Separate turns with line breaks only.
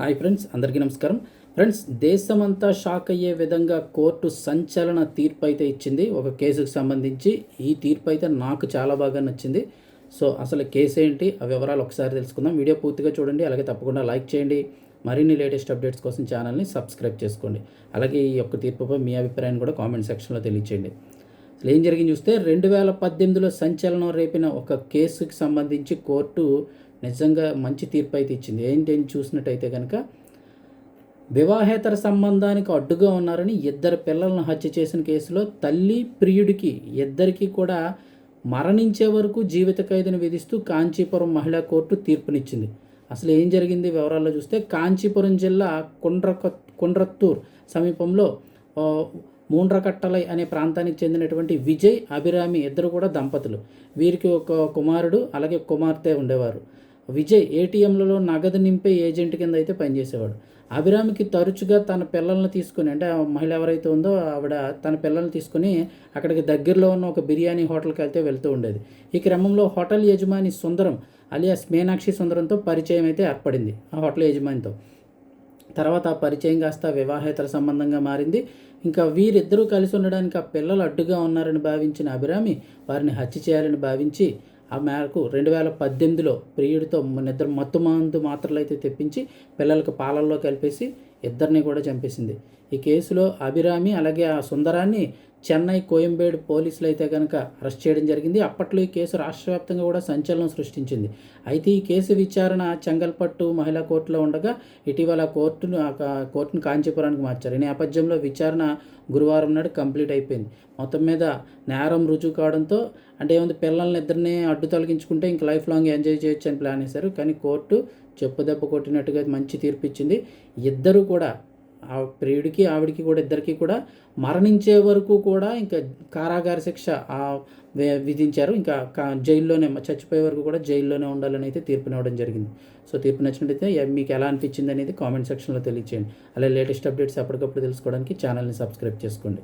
Hi friends అందరికీ నమస్కారం. Friends దేశమంతా షాక్ అయ్యే విధంగా కోర్టు సంచలన తీర్పు అయితే ఇచ్చింది. ఒక కేసుకు సంబంధించి ఈ తీర్పు అయితే నాకు చాలా బాగా నచ్చింది. సో అసలు కేసు ఏంటి? ఆ వివరాలు ఒకసారి తెలుసుకుందాం. వీడియో పూర్తిగా చూడండి. అలాగే తప్పకుండా లైక్ చేయండి. మరిన్ని లేటెస్ట్ అప్డేట్స్ కోసం ఛానల్ని సబ్స్క్రైబ్ చేసుకోండి. అలాగే ఈ యొక్క తీర్పుపై మీ అభిప్రాయాన్ని కూడా కామెంట్ సెక్షన్లో తెలియచేయండి. అసలు ఏం జరిగింది చూస్తే రెండు వేల పద్దెనిమిదిలో సంచలనం రేపిన ఒక కేసుకి సంబంధించి కోర్టు నిజంగా మంచి తీర్పు అయితే ఇచ్చింది. ఏంటి అని చూసినట్టయితే కనుక వివాహేతర సంబంధానికి అడ్డుగా ఉన్నారని ఇద్దరు పిల్లలను హత్య చేసిన కేసులో తల్లి ప్రియుడికి ఇద్దరికీ కూడా మరణించే వరకు జీవిత ఖైదును విధిస్తూ కాంచీపురం మహిళా కోర్టు తీర్పునిచ్చింది. అసలు ఏం జరిగింది వివరాల్లో చూస్తే కాంచీపురం జిల్లా కుండ్రక కుండ్రత్తూర్ సమీపంలో మూండ్రకట్టలై అనే ప్రాంతానికి చెందినటువంటి విజయ్ అభిరామి ఇద్దరు కూడా దంపతులు. వీరికి ఒక కుమారుడు అలాగే కుమార్తె ఉండేవారు. విజయ్ ఏటీఎంలలో నగదు నింపే ఏజెంట్ కింద అయితే పనిచేసేవాడు. అభిరామికి తరచుగా తన పిల్లల్ని తీసుకుని అంటే ఆ మహిళ ఎవరైతే ఉందో ఆవిడ తన పిల్లల్ని తీసుకుని అక్కడికి దగ్గరలో ఉన్న ఒక బిర్యానీ హోటల్కి వెళ్తే వెళ్తూ ఉండేది. ఈ క్రమంలో హోటల్ యజమాని సుందరం అలియాస్ మీనాక్షి సుందరంతో పరిచయం అయితే ఏర్పడింది ఆ హోటల్ యజమానితో. తర్వాత ఆ పరిచయం కాస్త వివాహేతర సంబంధంగా మారింది. ఇంకా వీరిద్దరూ కలిసి ఉండడానికి ఆ పిల్లలు అడ్డుగా ఉన్నారని భావించిన అభిరామి వారిని హత్య చేయాలని భావించి ఆ మేరకు రెండు వేల పద్దెనిమిదిలో ప్రియుడితో నిద్ర మత్తు మందు మాత్రలు అయితే తెప్పించి పిల్లలకు పాలల్లో కలిపేసి ఇద్దరిని కూడా చంపేసింది. ఈ కేసులో అభిరామి అలాగే ఆ సుందరాన్ని చెన్నై కోయంబేడు పోలీసులు అయితే కనుక అరెస్ట్ చేయడం జరిగింది. అప్పట్లో ఈ కేసు రాష్ట్ర వ్యాప్తంగా కూడా సంచలనం సృష్టించింది. అయితే ఈ కేసు విచారణ చెంగల్పట్టు మహిళా కోర్టులో ఉండగా ఇటీవల కోర్టును ఆ కోర్టును కాంచీపురానికి మార్చారు. ఈ నేపథ్యంలో విచారణ గురువారం నాడు కంప్లీట్ అయిపోయింది. మొత్తం మీద నేరం రుజువు కావడంతో అంటే ఏముంది పిల్లల్ని ఇద్దరిని అడ్డు తొలగించుకుంటే ఇంక లైఫ్ లాంగ్ ఎంజాయ్ చేయొచ్చు అని ప్లాన్ వేశారు. కానీ కోర్టు చెప్పుదెబ్బ కొట్టినట్టుగా మంచి తీర్పు ఇచ్చింది ఇద్దరు కూడా ఆ ప్రియుడికి ఆవిడికి కూడా ఇద్దరికి కూడా మరణించే వరకు కూడా ఇంకా కారాగార శిక్ష విధించారు. ఇంకా జైల్లోనే చచ్చిపోయే వరకు కూడా జైల్లోనే ఉండాలని అయితే తీర్పునివ్వడం జరిగింది. సో తీర్పు నచ్చినట్టయితే మీకు ఎలా అనిపించింది అనేది కామెంట్ సెక్షన్లో తెలియచేయండి. అలాగే లేటెస్ట్ అప్డేట్స్ ఎప్పటికప్పుడు తెలుసుకోవడానికి ఛానల్ని సబ్స్క్రైబ్ చేసుకోండి.